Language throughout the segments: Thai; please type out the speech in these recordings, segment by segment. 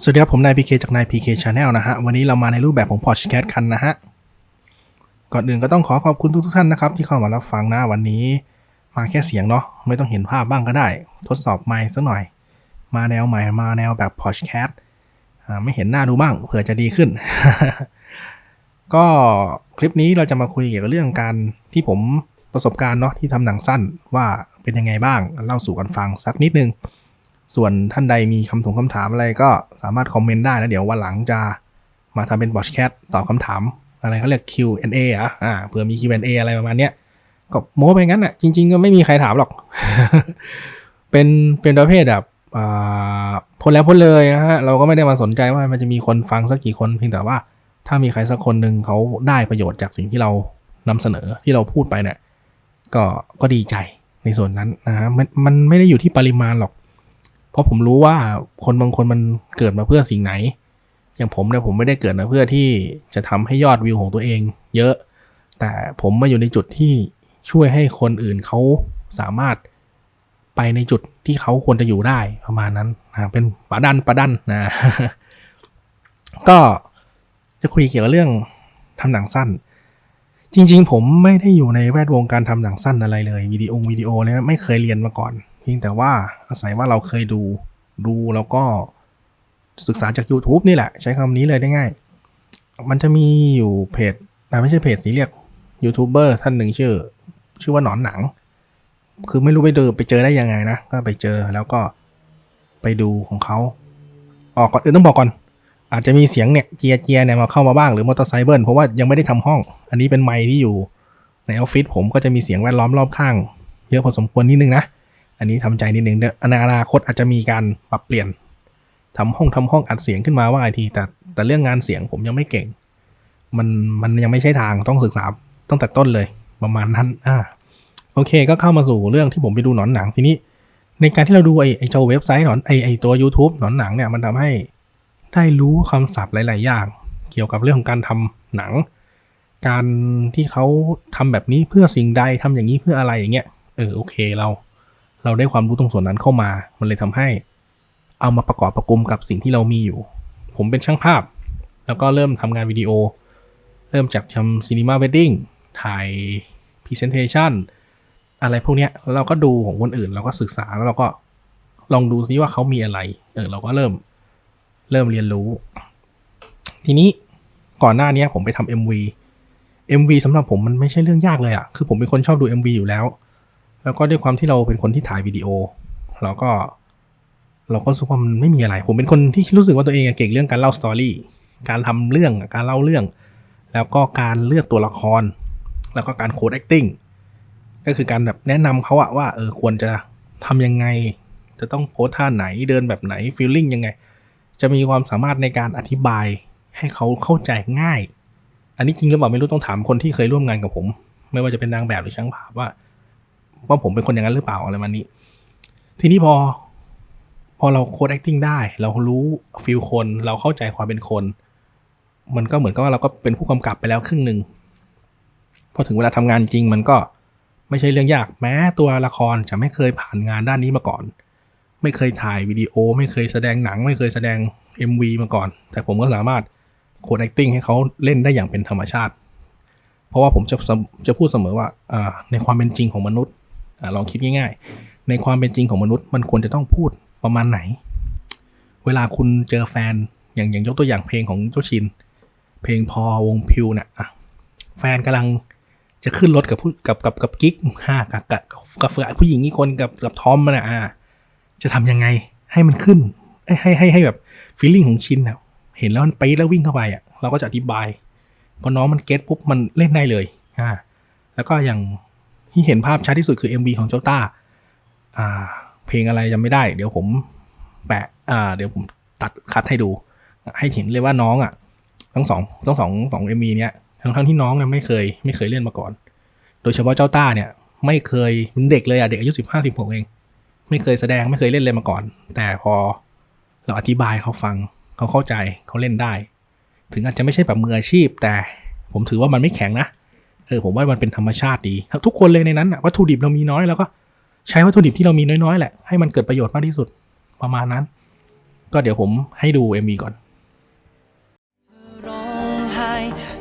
สวัสดีครับ ผมนายพีเคจากนายพีเคชาแนลนะฮะ วันนี้เรามาในรูปแบบของพอดแคสต์คันนะฮะ ก่อนอื่นก็ต้องขอขอบคุณทุกๆท่านนะครับ ที่เข้ามารับฟังนะวันนี้ มาแค่เสียงเนาะไม่ต้องเห็นภาพบ้างก็ได้ ทดสอบไมค์สักหน่อย มาแนวใหม่มาแนวแบบพอดแคสต์ไม่เห็นหน้าดูบ้างเผื่อจะดีขึ้น ก็คลิปนี้เราจะมาคุยเกี่ยวกับเรื่องการที่ผมประสบการณ์เนาะที่ทำหนังสั้นว่าเป็นยังไงบ้างเล่าสู่กันฟังสักนิดนึง ส่วนท่านใดมีคำถงคำถามอะไรก็สามารถคอมเมนต์ได้แล้วเดี๋ยววันหลังจะมาทำเป็นบอชแคทตอบคำถาม อะไรเขาเรียก Q&A อะอ่าเผื่อมี Q&A อะไรประมาณเนี้ยก็โม้ไปงั้นอะจริง ๆ ก็ไม่มีใครถามหรอก เป็นเป็นประเภทแบบอ่าพ้นแล้วพ้นเลยนะฮะเราก็ไม่ได้มาสนใจว่ามันจะมีคนฟังสักกี่คนเพียงแต่ว่าถ้ามีใครสักคนหนึ่งเขาได้ประโยชน์จากสิ่งที่เรานำเสนอที่เราพูดไปเนี่ยก็ก็ดีใจในส่วนนั้นนะฮะมันมันไม่ได้อยู่ที่ปริมาณหรอก เพราะผมรู้ว่าคนบางคนมันเกิดมาเพื่อสิ่งไหน อย่างผมเนี่ยผมไม่ได้เกิดมาเพื่อที่จะทำให้ยอดวิวของตัวเอง เยอะ แต่ผมมาอยู่ในจุดที่ช่วยให้คนอื่นเขาสามารถไปในจุดที่เขาควรจะอยู่ได้ประมาณนั้นนะเป็นปะดันปะดันนะก็จะคุยเกี่ยวกับเรื่องทำหนังสั้น จริง ๆ ผมไม่ได้อยู่ในแวดวงการทำหนังสั้นอะไรเลยวิดีโอวิดีโอเนี่ยไม่เคยเรียนมาก่อน เพียงแต่ว่าอาศัยว่าเราเคยดู ดูแล้วก็ศึกษาจาก YouTube นี่แหละ ใช้คำนี้เลยได้ง่าย มันจะมีอยู่เพจอ่ไม่ใช่เพจสีเรียกยูทูบเบอร์ท่านหนึ่งชื่อ ชื่อว่าหนอนหนัง คือไม่รู้ไปเดินไปเจอได้ยังไงนะ ก็ไปเจอแล้วก็ไปดูของเขาออกก่อนอื่นต้องบอกก่อน อาจจะมีเสียงเนี่ยเจียเจียเนี่ยมาเข้ามาบ้างหรือมอเตอร์ไซค์เบิลเพราะว่ายังไม่ได้ทำห้อง อันนี้เป็นไมค์ที่อยู่ในออฟฟิศผมก็จะมีเสียงแวดล้อมรอบข้าง เยอะพอสมควรนิดนึงนะ อันนี้ทำใจนิดนึงเดี๋ยวในอนาคตอาจจะมีการปรับเปลี่ยนทำห้องทำห้องอัดเสียงขึ้นมาว่าไอที แต่แต่เรื่องงานเสียงผมยังไม่เก่ง มันมันยังไม่ใช่ทางต้องศึกษาตั้งแต่ต้นเลยประมาณนั้นอ่าโอเค ก็เข้ามาสู่เรื่องที่ผมไปดูหนอนหนังทีนี้ ในการที่เราดูไอไอเจ้าเว็บไซต์หนอนไอไอตัว YouTube หนอนหนังเนี่ยมันทำให้ได้รู้คำศัพท์หลาย ๆ อย่าง เกี่ยวกับเรื่องของการทำหนัง การที่เขาทำแบบนี้เพื่อสิ่งใดทำอย่างนี้เพื่ออะไรอย่างเงี้ยเออโอเคเรา เราได้ความรู้ตรงส่วนนั้นเข้ามา มันเลยทำให้ เอามาประกอบประกุมกับสิ่งที่เรามีอยู่ ผมเป็นช่างภาพ แล้วก็เริ่มทำงานวิดีโอ เริ่มจากทำซีนีมาเวดดิ้งถ่ายพรีเซนเทชันอะไรพวกเนี้ยแล้วเราก็ดูของคนอื่น เราก็ศึกษาแล้วเราก็ลองดูซิว่าเขามีอะไร เออเราก็เริ่มเริ่มเรียนรู้ ทีนี้ก่อนหน้านี้ผมไปทำ MV MV สำหรับผมมันไม่ใช่เรื่องยากเลยอะคือผมเป็นคนชอบดู MV อยู่แล้ว แล้วก็ด้วยความที่เราเป็นคนที่ถ่ายวิดีโอ เราก็เราก็รู้สึกว่ามันไม่มีอะไร ผมเป็นคนที่รู้สึกว่าตัวเองเก่งเรื่องการเล่าสตอรี่การทำเรื่องการเล่าเรื่อง แล้วก็การเลือกตัวละคร แล้วก็การโค้ด acting ก็คือการแบบแนะนำเขาอะว่าเออควรจะทำยังไง จะต้องโพสท่าไหนเดินแบบไหนฟีลลิ่งยังไง จะมีความสามารถในการอธิบายให้เขาเข้าใจง่าย อันนี้จริงหรือเปล่าไม่รู้ต้องถามคนที่เคยร่วมงานกับผม ไม่ว่าจะเป็นนางแบบหรือช่างภาพว่า ว่าผมเป็นคนอย่างนั้นหรือเปล่าอะไรมันนี้ ทีนี้พอ พอเราโค้ด acting ได้ เรารู้ฟิลคนเราเข้าใจความเป็นคน มันก็เหมือนกับว่าเราก็เป็นผู้กำกับไปแล้วครึ่งหนึ่งพอถึงเวลาทำงานจริงมันก็ไม่ใช่เรื่องยากแม้ตัวละครจะไม่เคยผ่านงานด้านนี้มาก่อน ไม่เคยถ่ายวิดีโอ ไม่เคยแสดงหนัง ไม่เคยแสดง MV มาก่อน แต่ผมก็สามารถโค้ด acting ให้เขาเล่นได้อย่างเป็นธรรมชาติ เพราะว่าผมจะจะพูดเสมอว่าในความเป็นจริงของมนุษย์ อลองคิดง่าย ๆ ในความเป็นจริงของมนุษย์มันควรจะต้องพูดประมาณไหน เวลาคุณเจอแฟนอย่างอย่างยกตัวอย่างเพลงของเจ้าชิน เพลงพอวงพิวเนี่ยอะแฟนกำลังจะขึ้นรถกับผู้กับกับกับกิ๊กห้ากับกับกับผู้หญิงอีกคนกับกับทอมมันอะอะจะทำยังไงให้มันขึ้น ให้ให้ให้ให้แบบฟีลลิ่งของชินอะเห็นแล้วมันไปแล้ววิ่งเข้าไปอะเราก็จะอธิบายพอน้องมันเก็ตปุ๊บมันเล่นได้เลยอ่าแล้วก็อย่าง ที่เห็นภาพชัดที่สุดคือ MV ของเจ้าต้าอ่า เพลงอะไรจำไม่ได้ เดี๋ยวผมแปะอ่า เดี๋ยวผมตัดคัดให้ดู ให้เห็นเลยว่าน้องอะ ทั้งสองทั้งสองสองเอ็มีเนี้ยทั้งทั้งที่น้องเนี่ยไม่เคยไม่เคยเล่นมาก่อน โดยเฉพาะเจ้าต้าเนี่ย ไม่เคยเป็นเด็กเลยอะเด็กอายุสิบห้าสิบหกเอง ไม่เคยแสดงไม่เคยเล่นเลยมาก่อน แต่พอเราอธิบายเขาฟังเขาเข้าใจเขาเล่นได้ ถึงอาจจะไม่ใช่แบบมืออาชีพ แต่ผมถือว่ามันไม่แข็งนะ เออผมว่ามันเป็นธรรมชาติดี ทุกคนเลยในนั้นวัตถุดิบเรามีน้อยแล้วก็ใช้วัตถุดิบที่เรามีน้อยๆแหละให้มันเกิดประโยชน์มากที่สุดประมาณนั้น ก็เดี๋ยวผมให้ดู MV ก่อนร้องไห้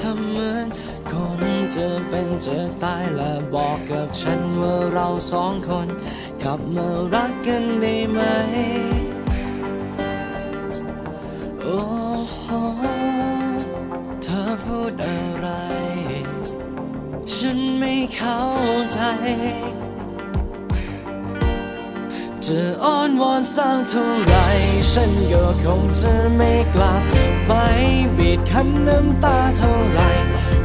ทำเหมือนคนจะเป็นจะตายและบอกกับฉันว่าเราสองคนกลับมารักกันได้ไหม ฉันไม่เข้าใจ จะอ้อนวอนสร้างเท่าไร ฉันก็คงจะไม่กลับไปบีดคั้นน้ำตาเท่าไร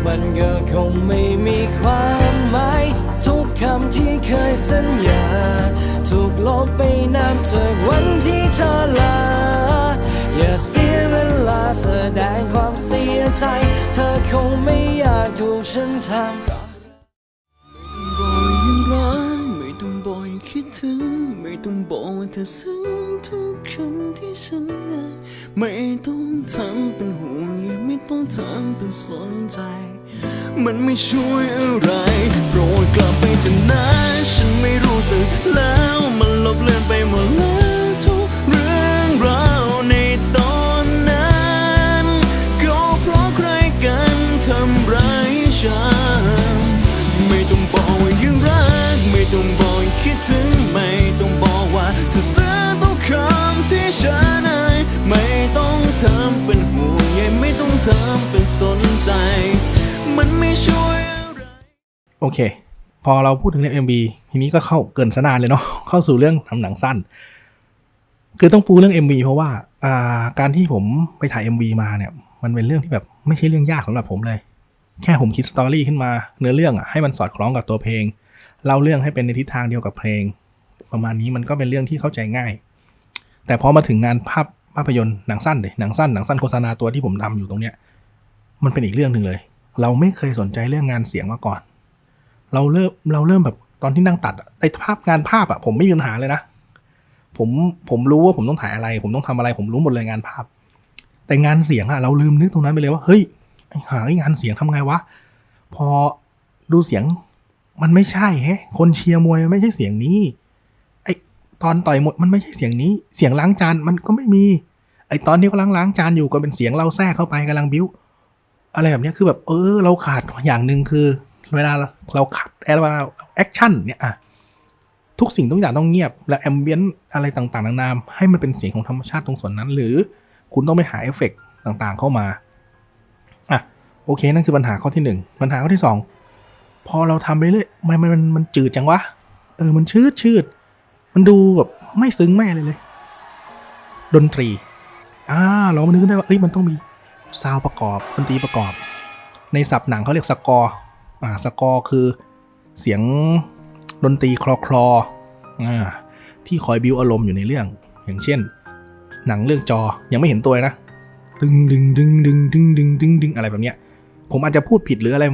มันก็คงไม่มีความหมายทุกคำที่เคยสัญญา ถูกลบไปนับจากวันที่เธอลา ใจ เธอคงไม่อยากถูกฉันทำบอกยังรักไม่ต้องบอกยังคิดถึง ไม่ต้องบอกว่าเธอซึ้งทุกคำที่ฉันได้ไม่ต้องทำเป็นห่วงยังไม่ต้องทำเป็นสนใจ มันไม่ช่วยอะไร เป็นห่วงใยไม่ต้องทำเป็นสนใจ มันไม่ช่วยอะไรโอเค พอเราพูดถึงเรื่อง MV ทีนี้ก็เข้าเกินสนานเลยเนาะเข้าสู่เรื่องทำหนังสั้น คือต้องปูเรื่อง MV เพราะว่าอ่าการที่ผมไปถ่าย MV มาเนี่ยมันเป็นเรื่องที่แบบไม่ใช่เรื่องยากสำหรับผมเลย แค่ผมคิดสตอรี่ขึ้นมา เนื้อเรื่องอะให้มันสอดคล้องกับตัวเพลงเล่าเรื่องให้เป็นในทิศทางเดียวกับเพลง ประมาณนี้มันก็เป็นเรื่องที่เข้าใจง่าย แต่พอมาถึงงานภาพ ภาพยนตร์หนังสั้นเลยหนังสั้นหนังสั้นโฆษณาตัวที่ผมทำอยู่ตรงเนี้ยมันเป็นอีกเรื่องหนึ่งเลย เราไม่เคยสนใจเรื่องงานเสียงมาก่อน เราเริ่มเราเริ่มแบบตอนที่นั่งตัดอะไอ้ภาพงานภาพอะผมไม่มีปัญหาเลยนะผมผมรู้ว่าผมต้องถ่ายอะไร ผมต้องทำอะไร ผมรู้หมดเลยงานภาพ แต่งานเสียงอะเราลืมนึกตรงนั้นไปเลยว่าเฮ้ยหาไอ้งานเสียงทำไงวะพอดูเสียงมันไม่ใช่แฮะคนเชียร์มวยไม่ใช่เสียงนี้ ตอนต่อยหมดมันไม่ใช่เสียงนี้ เสียงล้างจานมันก็ไม่มี ไอตอนที่กำลังล้างจานอยู่ก็เป็นเสียงเราแทรกเข้าไปกำลังบิ้ว อะไรแบบนี้คือแบบเออ เราขาดอย่างหนึ่งคือ เวลาเราขัดแอร์แอคชั่นเนี่ยอะทุกสิ่งทุกอย่างต้องเงียบ และแอมเบียนอะไรต่างๆนานาให้มันเป็นเสียงของธรรมชาติตรงส่วนนั้น หรือคุณต้องไปหาเอฟเฟกต์ต่างๆเข้ามาอะโอเค นั่นคือปัญหาข้อที่หนึ่งปัญหาข้อที่สองพอเราทำไปเรื่อยมันมันมันมันจืดจังวะเออมันชืดชืด มันดูแบบไม่ซึ้งไม่อะไรเลย ดนตรีอ่าเรามานึกได้ว่าเอ้ยมันต้องมีซาวด์ประกอบดนตรีประกอบ ในศัพท์หนังเขาเรียกสกอร์อ่าสกอร์คือเสียงดนตรีคลอคลออ่าที่คอยบิวอารมณ์อยู่ในเรื่อง อย่างเช่น หนังเรื่องจอยังไม่เห็นตัวนะดึงดึงดึงดึงดึงดึงดึงดึงอะไรแบบเนี้ย ผมอาจจะพูดผิดหรืออะไร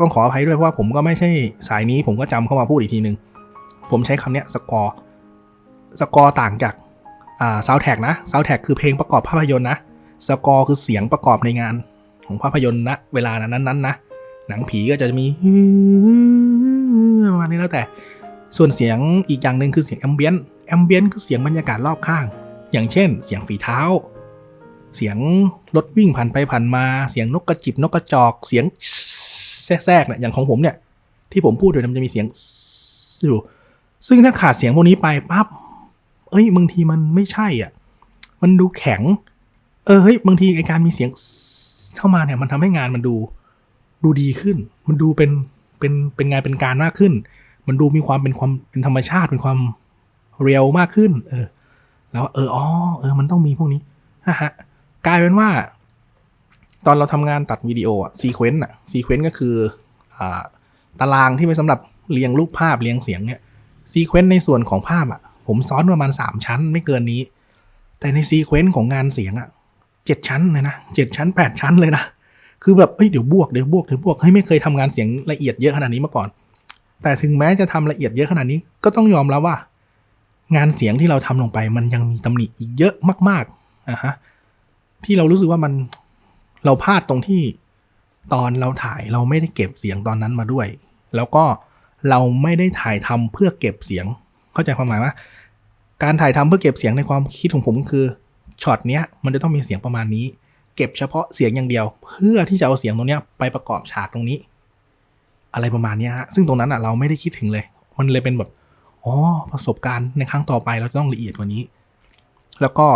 ต้องขออภัยด้วยเพราะว่าผมก็ไม่ใช่สายนี้ผมก็จำเข้ามาพูดอีกทีนึง ผมใช้คำเนี้ยสกอร์ สกอร์ต่างจากอ่าซาวแท็กนะซาวแท็กคือเพลงประกอบภาพยนตร์นะสกอร์คือเสียงประกอบในงานของภาพยนตร์ณเวลานั้นนั้นๆนะหนังผีก็จะมีประมาณนี้แล้วแต่ ส่วนเสียงอีกอย่างหนึ่งคือเสียงแอมเบียนแอมเบียนคือเสียงบรรยากาศรอบข้าง อย่างเช่น เสียงฝีเท้า เสียงรถวิ่งผ่านไปผ่านมา เสียงนกกระจิบนกกระจอก เสียงแทรกๆเนี่ยอย่างของผมเนี่ย ที่ผมพูดอยู่เนี่ยมันจะมีเสียงอยู่ซึ่งถ้าขาดเสียงพวกนี้ไปปั๊บ เอ้ยบางทีมันไม่ใช่อะ มันดูแข็ง เออเฮ้ยบางทีไอการมีเสียงเข้ามาเนี่ย มันทำให้งานมันดูดูดีขึ้น มันดูเป็นเป็นเป็นงานเป็นการมากขึ้น มันดูมีความเป็นความเป็นธรรมชาติเป็นความเรียลมากขึ้น เออ แล้วเอออ๋อเออ มันต้องมีพวกนี้นะฮะกลายเป็นว่า ตอนเราทำงานตัดวิดีโออะซีเควนต์อะซีเควนต์ก็คืออ่าตารางที่ไว้สำหรับเรียงรูปภาพเรียงเสียงเนี่ยซีเควนต์ในส่วนของภาพอะ ผมซ้อนประมาณสามชั้นไม่เกินนี้ แต่ในซีเควนต์ของงานเสียงอะเจ็ดชั้นเลยนะเจ็ดชั้นแปดชั้นเลยนะคือแบบเอ้ยเดี๋ยวบวกเดี๋ยวบวกเดี๋ยวบวกเฮ้ยไม่เคยทำงานเสียงละเอียดเยอะขนาดนี้มาก่อน แต่ถึงแม้จะทำละเอียดเยอะขนาดนี้ก็ต้องยอมรับว่า งานเสียงที่เราทำลงไป มันยังมีตำหนิอีกเยอะมากๆอะฮะที่เรารู้สึกว่ามันเราพลาดตรงที่ตอนเราถ่ายเราไม่ได้เก็บเสียงตอนนั้นมาด้วย แล้วก็เราไม่ได้ถ่ายทำเพื่อเก็บเสียง เข้าใจความหมายว่า การถ่ายทำเพื่อเก็บเสียงในความคิดของผมคือช็อตเนี้ยมันจะต้องมีเสียงประมาณนี้ เก็บเฉพาะเสียงอย่างเดียว เพื่อที่จะเอาเสียงตรงเนี้ยไปประกอบฉากตรงนี้ อะไรประมาณนี้ฮะซึ่งตรงนั้นอะเราไม่ได้คิดถึงเลย มันเลยเป็นแบบอ๋อประสบการณ์ในครั้งต่อไปเราจะต้องละเอียดกว่านี้ แล้วก็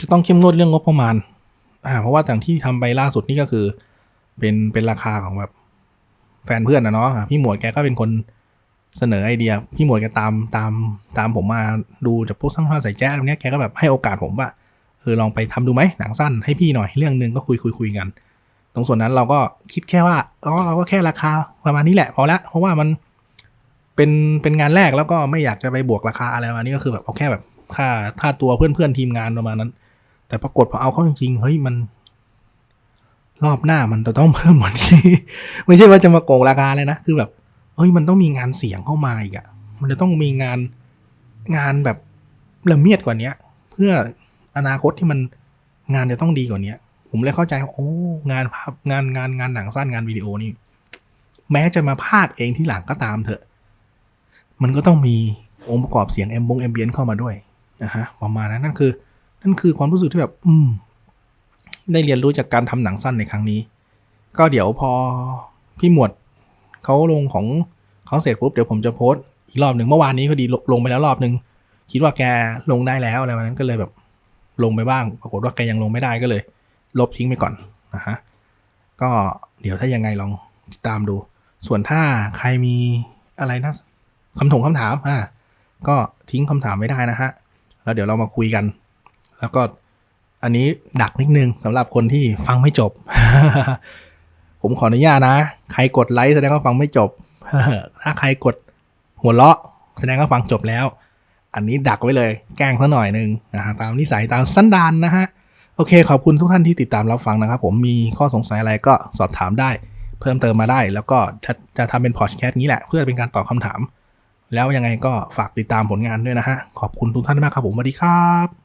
จะต้องเข้มงวดเรื่องงบประมาณอ่าเพราะว่าอย่างที่ทำไปล่าสุดนี่ก็คือ เป็นเป็นราคาของแบบแฟนเพื่อนนะเนาะพี่หมวดแกก็เป็นคน เสนอไอเดียพี่หมวดแกตามตามตามผมมาดูจากพวกสร้างภาพใส่แจ๊สอะไรเนี้ยแกก็แบบให้โอกาสผมว่าเออลองไปทำดูไหมหนังสั้นให้พี่หน่อยเรื่องหนึ่งก็คุยคุยคุยกัน ตรงส่วนนั้นเราก็คิดแค่ว่าอ๋อเราก็แค่ราคาประมาณนี้แหละพอละเพราะว่ามันเป็นเป็นงานแรกแล้วก็ไม่อยากจะไปบวกราคาอะไรมานี้ก็คือแบบเอาแค่แบบค่าค่าตัวเพื่อนเพื่อนๆทีมงานประมาณนั้น แต่ปรากฏพอเอาเข้าจริงๆเฮ้ยมัน รอบหน้ามันจะต้องเพิ่มกว่านี้ ไม่ใช่ว่าจะมาโกงราคาเลยนะคือแบบ เฮ้ยมันต้องมีงานเสียงเข้ามาอีกอะมันจะต้องมีงานงานแบบละเมียดกว่าเนี้ย เพื่ออนาคตที่มันงานจะต้องดีกว่าเนี้ย ผมเลยเข้าใจว่าโอ้งานภาพงานงานงานหนังสั้นงานวิดีโอนี่ แม้จะมาพากย์เองที่หลังก็ตามเถอะ มันก็ต้องมีองค์ประกอบเสียงแอมบงแอมเบียนเข้ามาด้วยนะฮะประมาณนั้นนั่นคือ นั่นคือความรู้สึกที่แบบ อืม ได้เรียนรู้จากการทำหนังสั้นในครั้งนี้ ก็เดี๋ยวพอพี่หมวด เขาลงของเขาเสร็จปุ๊บเดี๋ยวผมจะโพสต์อีกรอบหนึ่งเมื่อวานนี้พอดีลงไปแล้วรอบหนึ่งคิดว่าแกลงได้แล้วอะไรวันนั้นก็เลยแบบลงไปบ้าง ปรากฏว่าแกยังลงไม่ได้ก็เลย ลบทิ้งไปก่อนนะฮะก็เดี๋ยวถ้ายังไงลองติดตามดู ส่วนถ้าใครมีอะไรนะคำถงคำถามอ่าก็ทิ้งคำถามไม่ได้นะฮะแล้วเดี๋ยวเรามาคุยกัน แล้วก็อันนี้ดักนิดนึงสำหรับคนที่ฟังไม่จบ ผมขออนุญาตนะ ใครกดไลค์แสดงว่าฟังไม่จบ ถ้าใครกดหัวเราะแสดงว่าฟังจบแล้ว อันนี้ดักไว้เลย แกล้งซะหน่อยหนึงนะฮะตามนิสัยตามสันดานนะฮะ โอเค ขอบคุณทุกท่านที่ติดตามรับฟังนะครับ ผมมีข้อสงสัยอะไรก็สอบถามได้ เพิ่มเติมมาได้ แล้วก็จะจะทำเป็นพอดแคสต์นี้แหละ เพื่อเป็นการตอบคำถาม แล้วยังไงก็ฝากติดตามผลงานด้วยนะฮะ ขอบคุณทุกท่านมากครับผมสวัสดีครับ